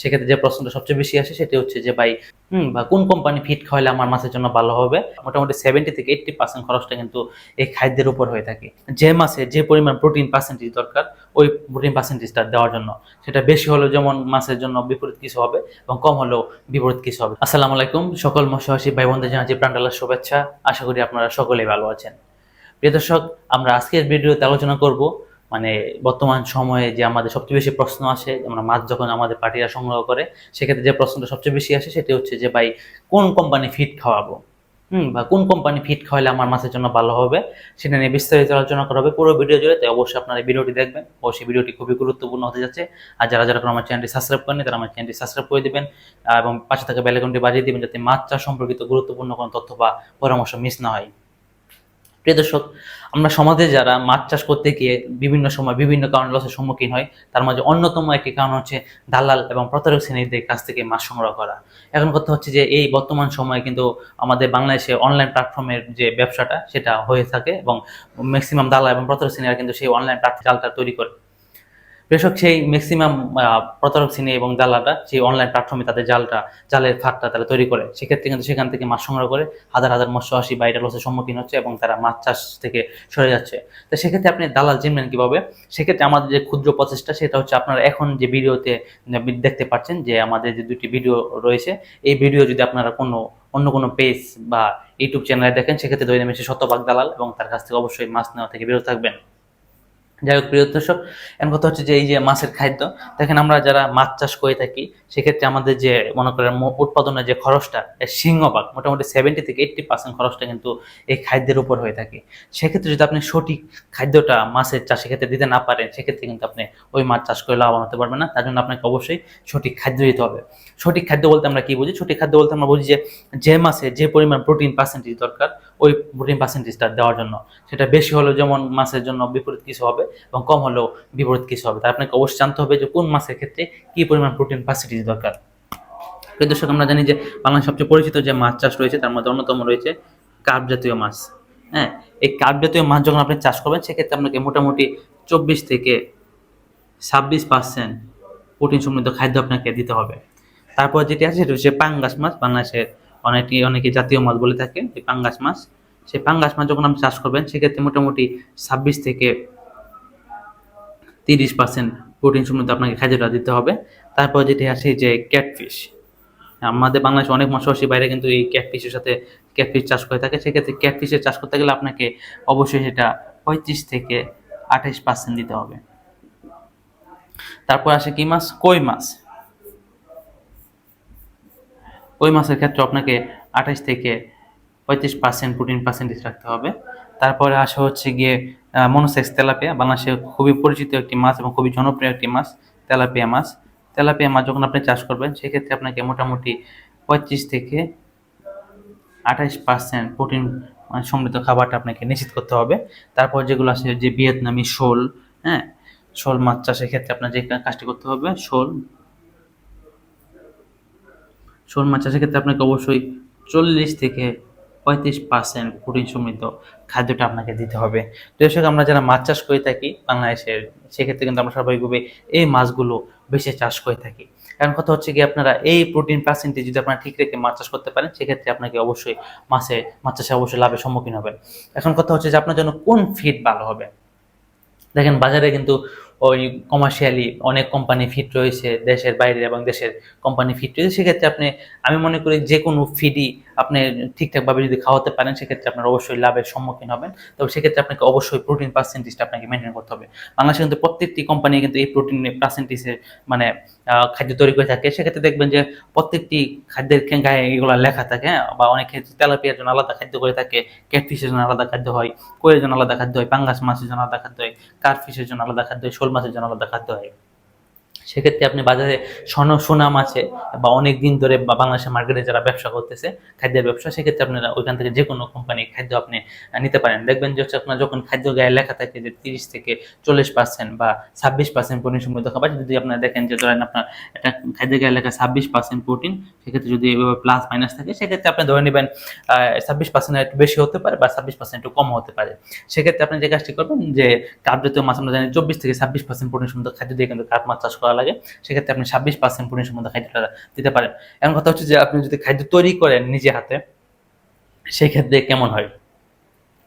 সেক্ষেত্রে যে প্রশ্নটা সবচেয়ে বেশি আসে সেটা হচ্ছে যে, ভাই, হুম, বা কোন কোম্পানি ফিট খাওয়ালে আমার মাছের জন্য ভালো হবে? মোটামুটি সেভেন্টি থেকে এইট্টি পার্সেন্ট খরচটা কিন্তু এই খাদ্যের উপর হয়ে থাকে। যে মাছে যে পরিমাণ প্রোটিন পার্সেন্টেজ দরকার, ওই প্রোটিন পার্সেন্টেজটা দেওয়ার জন্য। সেটা বেশি হলেও যেমন মাছের জন্য বিপরীত কিছু হবে এবং কম হলেও বিপরীত কিছু হবে। আসসালামু আলাইকুম, সকল মৎস্যবাসী ভাই বোনদের জানাচ্ছি প্রাণডালার শুভেচ্ছা। আশা করি আপনারা সকলেই ভালো আছেন। প্রিয় দর্শক, আমরা আজকের ভিডিওতে আলোচনা করব মানে বর্তমান সময়ে যে আমাদের সবচেয়ে বেশি প্রশ্ন আসে, আমরা মাছ যখন আমাদের পার্টিরা সংগ্রহ করে, সেক্ষেত্রে যে প্রশ্নটা সবচেয়ে বেশি আসে সেটি হচ্ছে যে, ভাই, কোন কোম্পানি ফিট খাওয়াবো? হুম, বা কোন কোম্পানি ফিট খাওয়ালে আমার মাছের জন্য ভালো হবে? সেটা নিয়ে বিস্তারিত আলোচনা করা হবে পুরো ভিডিও জুড়ে, তাই অবশ্যই আপনারা ভিডিওটি দেখবেন। অবশ্যই ভিডিওটি খুবই গুরুত্বপূর্ণ হতে যাচ্ছে। আর যারা যারা আমার চ্যানেলটি সাবস্ক্রাইব করেনি তারা আমার চ্যানেলটি সাবস্ক্রাইব করে দিবেন। এবং পাশে থাকা বেলাকনটি বাজিয়ে দিবেন, যাতে মাছ চাষ সম্পর্কিত গুরুত্বপূর্ণ কোনো তথ্য বা পরামর্শ মিস না হয়। প্রিয় দর্শক, আমরা সমাজে যারা মাছ চাষ করতে গিয়ে বিভিন্ন সময় বিভিন্ন কারণ লসের সম্মুখীন হয়, তার মাঝে অন্যতম একটি কারণ হচ্ছে দালাল এবং প্রতারক শ্রেণীদের কাছ থেকে মাছ সংগ্রহ করা। এখন কথা হচ্ছে যে এই বর্তমান সময়ে কিন্তু আমাদের বাংলাদেশে অনলাইন প্ল্যাটফর্মের যে ব্যবসাটা, সেটা হয়ে থাকে এবং ম্যাক্সিমাম দালাল এবং প্রতারক শ্রেণীরা কিন্তু সেই অনলাইন জালটা তৈরি করে। কৃষক সেই ম্যাক্সিমাম প্রতারক শ্রেণি এবং দালালরা সেই অনলাইন প্ল্যাটফর্মে তাদের জালটা জালের ফাঁকটা তারা তৈরি করে। সেক্ষেত্রে কিন্তু সেখান থেকে মাছ সংগ্রহ করে হাজার হাজার মৎস্যবাসী বাইরে লসের সম্মুখীন হচ্ছে এবং তারা মাছ চাষ থেকে সরে যাচ্ছে। তো সেক্ষেত্রে আপনি দালাল চিনবেন কীভাবে? সেক্ষেত্রে আমাদের যে ক্ষুদ্র প্রচেষ্টা, সেটা হচ্ছে আপনারা এখন যে ভিডিওতে দেখতে পাচ্ছেন যে আমাদের যে দুটি ভিডিও রয়েছে, এই ভিডিও যদি আপনারা কোনো, অন্য কোনো পেজ বা ইউটিউব চ্যানেলে দেখেন, সেক্ষেত্রে ধরে নেমেছে শতভাগ দালাল এবং তার কাছ থেকে অবশ্যই মাছ নেওয়া থেকে বিরত থাকবেন। যাই হোক, প্রিয় দর্শক, এখন কথা হচ্ছে যে এই যে মাছের খাদ্য, দেখেন আমরা যারা মাছ চাষ করে থাকি, সেক্ষেত্রে আমাদের যে, মনে করেন উৎপাদনের যে খরচটা এর সিংহভাগ মোটামুটি সেভেন্টি থেকে এইট্টি পার্সেন্ট খরচটা কিন্তু এই খাদ্যের উপর হয়ে থাকে। সেক্ষেত্রে যদি আপনি সঠিক খাদ্যটা মাছের চাষের ক্ষেত্রে দিতে না পারেন, সেক্ষেত্রে কিন্তু আপনি ওই মাছ চাষ করে লাভবান হতে পারবেন না, তার জন্য আপনাকে অবশ্যই সঠিক খাদ্য দিতে হবে। সঠিক খাদ্য বলতে আমরা কি বুঝি? সঠিক খাদ্য বলতে আমরা বুঝি যে যে মাছে যে পরিমাণ প্রোটিন পার্সেন্টেজ দরকার ওই প্রোটিন পার্সেন্টেজটা দেওয়ার জন্য। সেটা বেশি হলেও যেমন মাছের জন্য বিপরীত কিছু হবে, এবং কম হলেও বিপরীত কিছু হবে। তাই আপনাকে অবশ্যই জানতে হবে যে কোন মাছের ক্ষেত্রে কি পরিমাণ প্রোটিন পার্সেন্টেজ দরকার। প্রিয় দর্শক, আমরা জানি যে বাংলাদেশ সবচেয়ে পরিচিত যে মাছ চাষ রয়েছে, তার মধ্যে অন্যতম রয়েছে কার্প জাতীয় মাছ। হ্যাঁ এই কার্প জাতীয় মাছ যখন আপনি চাষ করবেন, সেক্ষেত্রে আপনাকে মোটামুটি চব্বিশ থেকে ছাব্বিশ পার্সেন্ট প্রোটিন সমৃদ্ধ খাদ্য আপনাকে দিতে হবে। তারপর যেটি আছে, সেটা হচ্ছে পাঙ্গাস মাছ, বাংলাদেশের অনেকটি অনেকে জাতীয় মাছ বলে থাকে, এই পাঙ্গাস মাছ। সেই পাঙ্গাস মাছ যখন আপনি চাষ করবেন, সেক্ষেত্রে মোটামুটি ছাব্বিশ থেকে তিরিশ পার্সেন্ট প্রোটিন সমৃদ্ধ আপনাকে খাদ্যটা দিতে হবে। তারপর যেটি আছে যে ক্যাটফিশ আমাদের বাংলাদেশে অনেক মৎস্যবাসী বাইরে কিন্তু এই ক্যাটফিশের সাথে ক্যাটফিশ চাষ করে থাকে। সেক্ষেত্রে ক্যাটফিশের চাষ করতে গেলে আপনাকে অবশ্যই সেটা পঁয়ত্রিশ থেকে আঠাইশ পার্সেন্ট দিতে হবে। তারপর আসে কি মাছ? কই মাছ? কই মাছের ক্ষেত্রে আপনাকে আঠাইশ থেকে পঁয়ত্রিশ পার্সেন্ট প্রোটিন পার্সেন্টেজ রাখতে হবে। তারপরে আসা হচ্ছে গিয়ে মনোসেক্স তেলাপিয়া। বাংলাদেশে খুবই পরিচিত একটি মাছ এবং খুবই জনপ্রিয় একটি মাছ, তেলাপিয়া মাছ। তেলাপিয়া মাছ যখন আপনি চাষ করবেন, সেক্ষেত্রে আপনাকে মোটামুটি পঁয়ত্রিশ থেকে আঠাশ পার্সেন্ট প্রোটিন সমৃদ্ধ খাবারটা আপনাকে নিশ্চিত করতে হবে। তারপর যেগুলো আছে যে ভিয়েতনামি শোল হ্যাঁ? শোল মাছ চাষের ক্ষেত্রে আপনার যে কাজটি করতে হবে, শোল শোল মাছ চাষের ক্ষেত্রে আপনাকে অবশ্যই চল্লিশ থেকে পঁয়ত্রিশ পার্সেন্ট প্রোটিন সমৃদ্ধ খাদ্যটা আপনাকে দিতে হবে। তো দর্শক, আমরা যারা মাছ চাষ করে থাকি বাংলাদেশের, সেক্ষেত্রে কিন্তু আমরা স্বাভাবিকভাবে এই মাছগুলো বেশি চাষ করে থাকি। কারণ কথা হচ্ছে কি, আপনারা এই প্রোটিন পার্সেন্টেজ যদি আপনারা ঠিক রেখে মাছ চাষ করতে পারেন, সেক্ষেত্রে আপনাকে অবশ্যই মাছে, মাছ চাষে অবশ্যই লাভের সম্মুখীন হবেন। এখন কথা হচ্ছে যে আপনার জন্য কোন ফিড ভালো হবে? দেখেন, বাজারে কিন্তু ওই কমার্শিয়ালি অনেক কোম্পানি ফিট রয়েছে দেশের বাইরে এবং দেশের কোম্পানি ফিট রয়েছে, সেক্ষেত্রে আপনি, আমি মনে করি যে কোনো ফিডই আপনি ঠিকঠাকভাবে যদি খাওয়াতে পারেন, সেক্ষেত্রে আপনার অবশ্যই লাভের সম্মুখীন হবেন। তবে সেক্ষেত্রে আপনাকে অবশ্যই প্রোটিন পার্সেন্টেজটা আপনাকে মেনটেন করতে হবে। বাংলাদেশে কিন্তু প্রত্যেকটি কোম্পানি কিন্তু এই প্রোটিন পার্সেন্টেজের মানে খাদ্য তৈরি করে থাকে। সেক্ষেত্রে দেখবেন যে প্রত্যেকটি খাদ্যের গায়ে এগুলো লেখা থাকে হ্যাঁ? বা অনেক ক্ষেত্রে তেলাপিয়ার জন্য আলাদা খাদ্য করে থাকে ক্যাটফিশের জন্য আলাদা খাদ্য হয় কোয়ের জন্য আলাদা খাদ্য হয়, পাঙ্গাস মাছের জন্য আলাদা খাদ্য হয় কার্ফিশের জন্য আলাদা খাদ্য হয় মাছের জন্য খাদ্য হয়। সেক্ষেত্রে আপনি বাজারে স্বর্ণ সুনাম আছে বা অনেক দিন ধরে বাংলাদেশের মার্কেটে যারা ব্যবসা করতেছে, খাদ্যের ব্যবসা, সেক্ষেত্রে আপনারা ওইখান থেকে যে কোনো কোম্পানির খাদ্য আপনি নিতে পারেন। দেখবেন যে হচ্ছে আপনার যখন খাদ্য গায়ে লেখা থাকে যে তিরিশ থেকে চল্লিশ পার্সেন্ট বা ছাব্বিশ পার্সেন্ট প্রোটিন সমৃদ্ধ খাবার, যদি আপনারা দেখেন যে ধরেন আপনার একটা খাদ্য গায়ে লেখা ছাব্বিশ পার্সেন্ট প্রোটিন সেক্ষেত্রে যদি এভাবে প্লাস মাইনাস থাকে, সেক্ষেত্রে আপনি ধরে নেবেন ছাব্বিশ পার্সেন্ট একটু বেশি হতে পারে বা ছাব্বিশ পার্সেন্ট একটু কম হতে পারে। সেক্ষেত্রে আপনি যে কাজটি করবেন যে কার্প জাতীয় মাছ আমরা জানি চব্বিশ থেকে ছাব্বিশ পার্সেন্ট প্রোটিন সমৃদ্ধ খাদ্য দিয়ে কিন্তু কার্প মাছ চাষ করা লাগে, সেক্ষেত্রে আপনি ছাব্বিশ পার্সেন্ট প্রোটিন সম্বন্ধে খাদ্যটা দিতে পারেন। এখন কথা হচ্ছে যে, আপনি যদি খাদ্য তৈরি করেন নিজে হাতে, সেক্ষেত্রে কেমন হয়?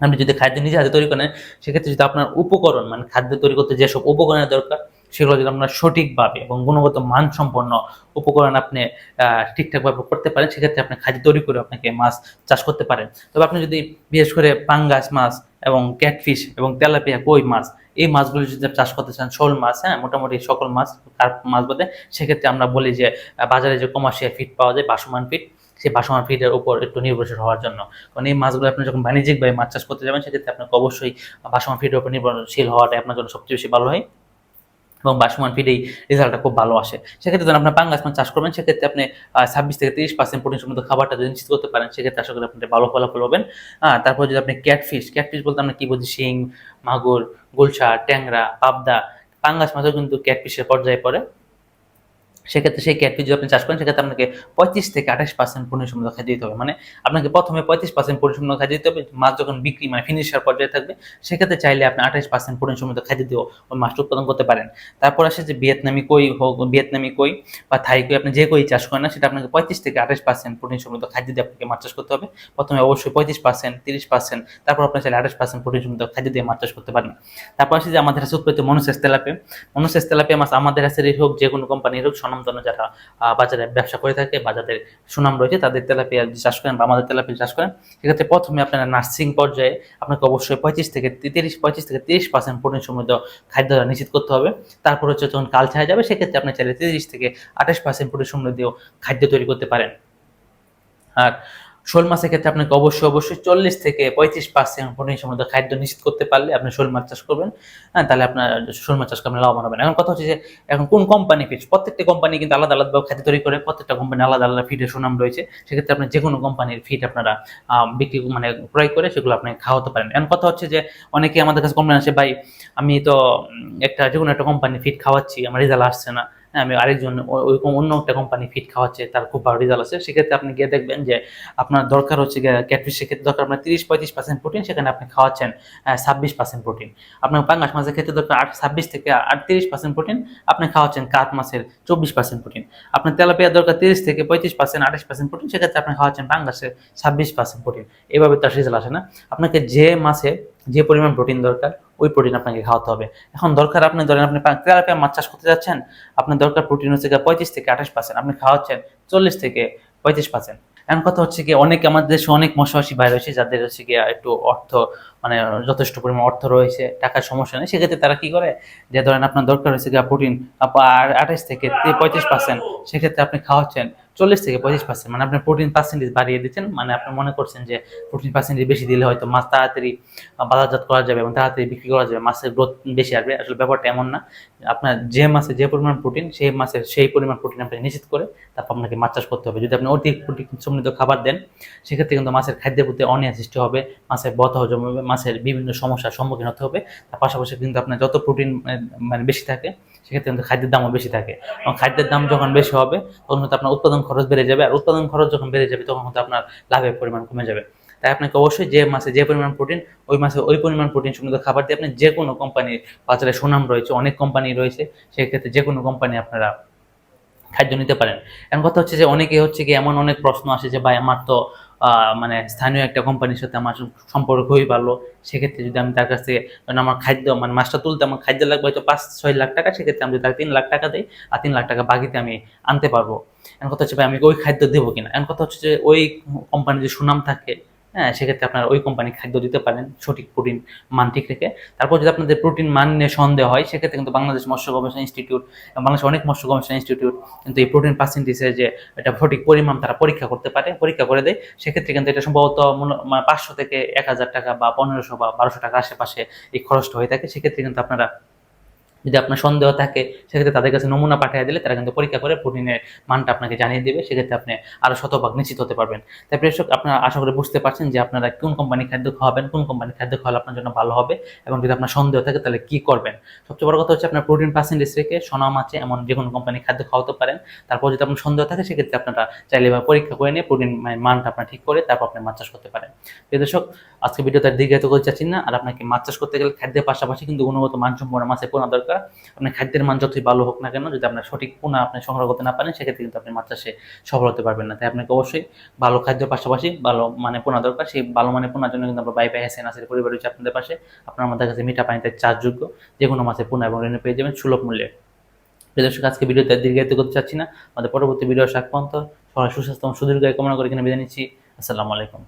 আপনি যদি খাদ্য নিজে হাতে তৈরি করেন, সেক্ষেত্রে যদি আপনার উপকরণ মানে খাদ্য তৈরি করতে যেসব উপকরণের দরকার, সেগুলো যদি আপনার সঠিকভাবে এবং গুণগত মানসম্পন্ন উপকরণ আপনি ঠিকঠাকভাবে করতে পারেন, সেক্ষেত্রে আপনি খাদ্য তৈরি করে আপনাকে মাছ চাষ করতে পারেন। তবে আপনি যদি বিশেষ করে পাঙ্গাস মাছ এবং ক্যাটফিশ এবং তেলাপিয়া, কই মাছ? এই মাছগুলো যদি চাষ করতে চান, শোল মাছ হ্যাঁ মোটামুটি সকল মাছ তার মাছ বলতে সেক্ষেত্রে আমরা বলি যে বাজারে যে কমার্শিয়াল ফিট পাওয়া যায়, বাসমান ফিট সেই বাসমান ফিটের উপর একটু নির্ভরশীল হওয়ার জন্য। কারণ এই মাছগুলো আপনি যখন বাণিজ্যিকভাবে মাছ চাষ করতে যাবেন, সেক্ষেত্রে আপনাকে অবশ্যই বাসমান ফিটের উপর নির্ভরশীল হওয়াটা আপনার জন্য সবচেয়ে বেশি ভালো হয়। এবং বাসমান ফিডেই রেজাল্টটা খুব ভালো আসে। সেক্ষেত্রে যখন আপনার পাঙ্গাস মাছ চাষ করবেন, সেক্ষেত্রে আপনি ছাব্বিশ থেকে তিরিশ পার্সেন্ট প্রোটিন সমৃদ্ধ খাবারটা যদি নিশ্চিত করতে পারেন, সেক্ষেত্রে আশা করি আপনি ভালো ফলাফল পাবেন। তারপর যদি আপনি ক্যাটফিশ ক্যাটফিশ বলতে আমরা কী বলছি শিং, মাগুর, গুলশা, ট্যাংরা, পাবদা, পাঙ্গাস মাছও কিন্তু ক্যাটফিশের পর্যায়ে পড়ে। সেক্ষেত্রে সেই ক্যাটফিশ যদি আপনি চাষ করেন, সেক্ষেত্রে আপনাকে পঁয়ত্রিশ থেকে আঠাশ পার্সেন্ট সমৃদ্ধ খাদ্য দিতে হবে। মানে আপনাকে প্রথমে পঁয়ত্রিশ পার্সেন্ট সমৃদ্ধ খাদ্য দিতে হবে, মাছ যখন বিক্রি মানে ফিনিশার পর্যায়ে থাকবে, সেক্ষেত্রে চাইলে আপনি আঠাশ পার্সেন্ট সমৃদ্ধ খাদ্য দিয়েও ওই মাছটা উৎপাদন করতে পারেন। তারপর আসে যে ভিয়েতনামি কই হোক, ভিয়েতনামি কই বা থাই কই, আপনি যে কই চাষ করেন না, সেটা আপনাকে পঁয়ত্রিশ থেকে আঠাশ পার্সেন্ট সমৃদ্ধ খাদ্য দিয়ে আপনাকে মাছ চাষ করতে হবে। প্রথমে অবশ্যই পঁয়ত্রিশ পার্সেন্ট তিরিশ পার্সেন্ট তারপর আপনি চাইলে আঠাশ পার্সেন্ট সমৃদ্ধ খাদ্য দিয়ে মাছ চাষ করতে পারেন। তারপর আসে যে আমাদের কাছে উৎপাদিত মনুসেস তেলাপে মনুসেস তেলাপিয়া মাছ আমাদের কাছে হোক, যে কোনো কোম্পানির হোক স্বনামধন্য যারা বাজারে ব্যবসা করে থাকে বা যাদের সুনাম রয়েছে, তাদের তেলাপিয়া চাষ করেন বা আমাদের তেলাপিয়া চাষ করেন, সেক্ষেত্রে প্রথমে আপনারা নার্সিং পর্যায়ে আপনাকে অবশ্যই পঁয়ত্রিশ থেকে তিরিশ পঁয়ত্রিশ থেকে তিরিশ পার্সেন্ট প্রোটিন সমৃদ্ধ খাদ্য নিশ্চিত করতে হবে। তারপর হচ্ছে যখন কাল ছায়া যাবে, সেক্ষেত্রে আপনি চাইলে তিরিশ থেকে আঠাশ পার্সেন্ট প্রোটিন সমৃদ্ধ খাদ্য তৈরি করতে পারেন। আর শোল মাছের ক্ষেত্রে আপনাকে অবশ্যই অবশ্যই চল্লিশ থেকে পঁয়ত্রিশ পার্সেন্ট প্রোটিন সমৃদ্ধ খাদ্য নিশ্চিত করতে পারলে আপনি শোল মাছ চাষ করবেন। হ্যাঁ তাহলে আপনার শোল মাছ চাষ করে আপনি লাভবান হবেন। এখন কথা হচ্ছে যে, এখন কোন কোম্পানি ফিট প্রত্যেকটা কোম্পানি কিন্তু আলাদা আলাদাভাবে খাদ্য তৈরি করে, প্রত্যেকটা কোম্পানি আলাদা আলাদা ফিটের সুনাম রয়েছে। সেক্ষেত্রে আপনি যে কোনো কোম্পানির ফিট আপনারা বিক্রি মানে ক্রয় করে সেগুলো আপনি খাওয়াতে পারেন। এখন কথা হচ্ছে যে অনেকে আমাদের কাছে কমপ্লেন আসে, ভাই, আমি তো একটা যে কোনো একটা কোম্পানি ফিট খাওয়াচ্ছি, আমার রেজাল্ট আসছে না। আমি আরেকজন ওইরকম অন্য একটা কোম্পানি ফিট খাওয়াচ্ছে, তার খুব ভালো রেজাল্ট আছে। সেক্ষেত্রে আপনি গিয়ে দেখবেন যে আপনার দরকার হচ্ছে ক্যাটফিশ সেক্ষেত্রে দরকার আপনার তিরিশ, পঁয়ত্রিশ পার্সেন্ট প্রোটিন সেখানে আপনি খাওয়াচ্ছেন ছাব্বিশ পার্সেন্ট প্রোটিন আপনার পাঙ্গাস মাছের ক্ষেত্রে দরকার আট, ছাব্বিশ থেকে আটত্রিশ পার্সেন্ট প্রোটিন আপনি খাওয়াচ্ছেন কাত মাছের চব্বিশ পার্সেন্ট প্রোটিন আপনার তেলাপিয়া দরকার তিরিশ থেকে পঁয়ত্রিশ পার্সেন্ট আঠাশ পার্সেন্ট প্রোটিন সেক্ষেত্রে আপনি খাওয়াচ্ছেন পাঙ্গাসের ছাব্বিশ পার্সেন্ট প্রোটিন এভাবে তার রেজাল্ট আসে না। আপনাকে যে মাছে যে পরিমাণ প্রোটিন দরকার, ওই প্রোটিন আপনাকে খাওয়াতে হবে। এখন দরকার আপনি, ধরেন আপনি তেলাপিয়া মাছ চাষ করতে যাচ্ছেন? আপনার দরকার প্রোটিন হচ্ছে পঁয়ত্রিশ থেকে আঠাশ পার্সেন্ট আপনি খাওয়াচ্ছেন চল্লিশ থেকে পঁয়ত্রিশ পার্সেন্ট এমন কথা হচ্ছে কি অনেক আমাদের দেশে অনেক মশাবাসী ভাই রয়েছে যাদের হচ্ছে গিয়ে একটু অর্থ মানে যথেষ্ট পরিমাণ অর্থ রয়েছে, টাকার সমস্যা নেই। সেক্ষেত্রে তারা কি করে? যে ধরেন আপনার দরকার হচ্ছে গিয়ে প্রোটিন আঠাশ থেকে পঁয়ত্রিশ পার্সেন্ট সেক্ষেত্রে আপনি খাওয়াচ্ছেন চল্লিশ থেকে পঁচিশ পার্সেন্ট মানে আপনি প্রোটিন পার্সেন্টেজ বাড়িয়ে দিচ্ছেন মানে আপনি মনে করছেন যে প্রোটিন পার্সেন্টেজ বেশি দিলে হয়তো মাছ তাড়াতাড়ি বাজারজাত করা যাবে এবং তাড়াতাড়ি বিক্রি করা যাবে, মাছের গ্রোথ বেশি আসবে। আসলে ব্যাপারটা এমন না। আপনার যে মাছে যে পরিমাণ প্রোটিন সেই মাছের সেই পরিমাণ প্রোটিন আপনি নিশ্চিত করে তারপর আপনাকে মাছ চাষ করতে হবে। যদি আপনি অধিক প্রোটিন সমৃদ্ধ খাবার দেন, সেক্ষেত্রে কিন্তু মাছের খাদ্যের প্রতি অনিয়া সৃষ্টি হবে, মাছের বত হজম হবে, মাছের বিভিন্ন সমস্যার সম্মুখীন হতে হবে। তার পাশাপাশি কিন্তু আপনার যত প্রোটিন মানে বেশি থাকে সেক্ষেত্রে খাদ্যের দামও বেশি থাকে। এবং খাদ্যের দাম যখন বেশি হবে, তখন কিন্তু আপনার উৎপাদন খরচ বেড়ে যাবে। আর উৎপাদন খরচ যখন বেড়ে যাবে, তখন হয়তো আপনার লাভের পরিমাণ কমে যাবে। তাই আপনাকে অবশ্যই যে মাসে যে পরিমাণ প্রোটিন ওই মাসে ওই পরিমাণ প্রোটিন সমৃদ্ধ খাবার দিয়ে আপনি যে কোনো কোম্পানির বাজারে সুনাম রয়েছে, অনেক কোম্পানি রয়েছে, সেক্ষেত্রে যে কোনো কোম্পানি আপনারা খাদ্য নিতে পারেন। এখন কথা হচ্ছে যে অনেকে হচ্ছে কি, এমন অনেক প্রশ্ন আসে যে, ভাই, আমার তো মানে স্থানীয় একটা কোম্পানির সাথে আমার সম্পর্ক খুবই ভালো। সেক্ষেত্রে যদি আমি তার কাছ থেকে আমার খাদ্য মানে মাছটা তুলতে আমার খাদ্য লাগবে হয়তো পাঁচ, ছয় লাখ টাকা, সেক্ষেত্রে আমি তাকে তিন লাখ টাকা দিই, আর তিন লাখ টাকা বাকিতে আমি আনতে পারব। এখন কথা হচ্ছে ভাই, আমি ওই খাদ্য দেবো কিনা? এখন কথা হচ্ছে যে ওই কোম্পানির যে সুনাম থাকে সেক্ষেত্রে আপনারা ওই কোম্পানি খাদ্য দিতে পারেন, সঠিক প্রোটিন মান ঠিক রেখে। তারপর যদি আপনাদের প্রোটিন মান নিয়ে সন্দেহ হয়, সেক্ষেত্রে কিন্তু বাংলাদেশ মৎস্য গবেষণা ইনস্টিটিউট বাংলাদেশ অনেক মৎস্য গবেষণা ইনস্টিটিউট কিন্তু এই প্রোটিন পার্সেন্টেজের যে এটা সঠিক পরিমাণ তারা পরীক্ষা করতে পারে, পরীক্ষা করে দেয়। সেক্ষেত্রে কিন্তু এটা সম্ভবত মানে পাঁচশো থেকে এক হাজার টাকা বা পনেরোশো বা বারোশো টাকা আশেপাশে এই খরচটা হয়ে থাকে। সেক্ষেত্রে কিন্তু আপনারা যদি আপনার সন্দেহ থাকে, সেক্ষেত্রে তাদের কাছে নমুনা পাঠিয়ে দিলে তারা কিন্তু পরীক্ষা করে প্রোটিনের মানটা আপনাকে জানিয়ে দেবে। সেক্ষেত্রে আপনি আরও শতভাগ নিশ্চিত হতে পারবেন। তাই প্রেক্ষক আপনারা আশা করে বুঝতে পারছেন যে আপনারা কোন কোম্পানির খাদ্য খাওয়াবেন, কোন কোম্পানির খাদ্য খাওয়ালে আপনার জন্য ভালো হবে এবং যদি আপনার সন্দেহ থাকে তাহলে কি করবেন? সবচেয়ে বড় কথা হচ্ছে আপনার প্রোটিন পার্সেন্টেজ রেখে সোনাম আছে এমন যে কোনো কোম্পানির খাদ্য খাওয়াতে পারেন। তারপর যদি আপনার সন্দেহ থাকে, সেক্ষেত্রে আপনারা চাইলে এবার পরীক্ষা করে নিয়ে প্রোটিন মানটা আপনার ঠিক করে তারপর আপনি মাছ চাষ করতে পারেন। প্রিয় দর্শক, আজকে ভিডিওতে দীর্ঘায়িত করতে চাচ্ছি না। আর আপনাকে মাছ চাষ করতে গেলে খাদ্যের পাশাপাশি কিন্তু গুণগত মানসম্পন্ন মাছের পোনা দরকার। দরকার আপনার খাদ্যের মান যতই ভালো হোক না কেন, যদি আপনার সঠিক পোনা আপনি সংগ্রহ করতে না পারেন, সেক্ষেত্রে কিন্তু আপনি মাছ চাষে সফল হতে পারবেন না। তাই আপনাকে অবশ্যই ভালো খাদ্যের পাশাপাশি ভালো মানে পোনা দরকার। সেই ভালো মানে পোনার জন্য কিন্তু আমরা বাই বাই হাসেন আসের পরিবার রয়েছে আপনাদের পাশে। আপনার আমাদের কাছে মিঠা পানিতে চার্জযোগ্য যে কোনো মাছের পোনা এবং ঋণ পেয়ে যাবেন সুলভ মূল্যে। দর্শক, আজকে ভিডিওতে দীর্ঘায়িত করতে চাচ্ছি না। আমাদের পরবর্তী ভিডিও পর্যন্ত সবাই সুস্বাস্থ্য এবং সুদীর্ঘ কামনা করে এখানে বিদায় নিচ্ছি। আসসালামু আলাইকুম।